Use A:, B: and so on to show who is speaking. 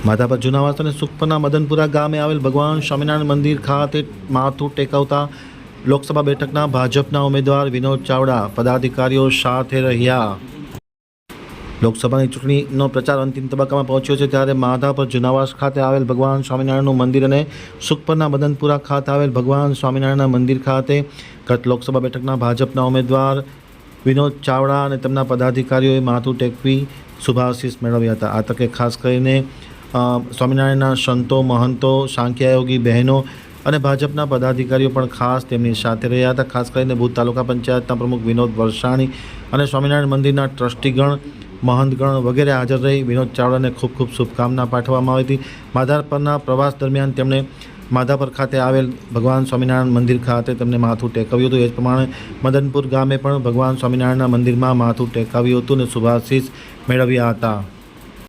A: માધાપર જુનાવાસ અને સુખપરના મદનપુરા ગામે આવેલ ભગવાન સ્વામિનારાયણ મંદિર ખાતે માથું ટેકવતા લોકસભા બેઠકના ભાજપના ઉમેદવાર વિનોદ ચાવડા પદાધિકારીઓ સાથે રહ્યા. લોકસભાની ચૂંટણીનો પ્રચાર અંતિમ તબક્કામાં પહોંચ્યો છે ત્યારે માધાપર જુનાવાસ ખાતે આવેલ ભગવાન સ્વામિનારાયણનું મંદિર અને સુખપરના મદનપુરા ખાતે આવેલ ભગવાન સ્વામિનારાયણના મંદિર ખાતે ગત લોકસભા બેઠકના ભાજપના ઉમેદવાર વિનોદ ચાવડા અને તેમના પદાધિકારીઓએ માથું ટેકવી શુભાશીષ મેળવ્યા હતા. આ તકે ખાસ કરીને સ્વામિનારાયણના સંતો, મહંતો, સાંખ્યાયોગી બહેનો અને ભાજપના પદાધિકારીઓ પણ ખાસ તેમની સાથે રહ્યા હતા. ખાસ કરીને ભૂત તાલુકા પંચાયતના પ્રમુખ વિનોદ વરસાણી અને સ્વામિનારાયણ મંદિરના ટ્રસ્ટીગણ, મહંતગણ વગેરે હાજર રહી વિનોદ ચાવડાને ખૂબ ખૂબ શુભકામના પાઠવવામાં આવી હતી. માધાર પ્રવાસ દરમિયાન તેમણે માધાપર ખાતે આવેલ ભગવાન સ્વામિનારાયણ મંદિર ખાતે તેમને માથું ટેકવ્યું હતું. એ જ પ્રમાણે મદનપુર ગામે પણ ભગવાન સ્વામિનારાયણના મંદિરમાં માથું ટેકાવ્યું હતું અને શુભાશીષ મેળવ્યા હતા.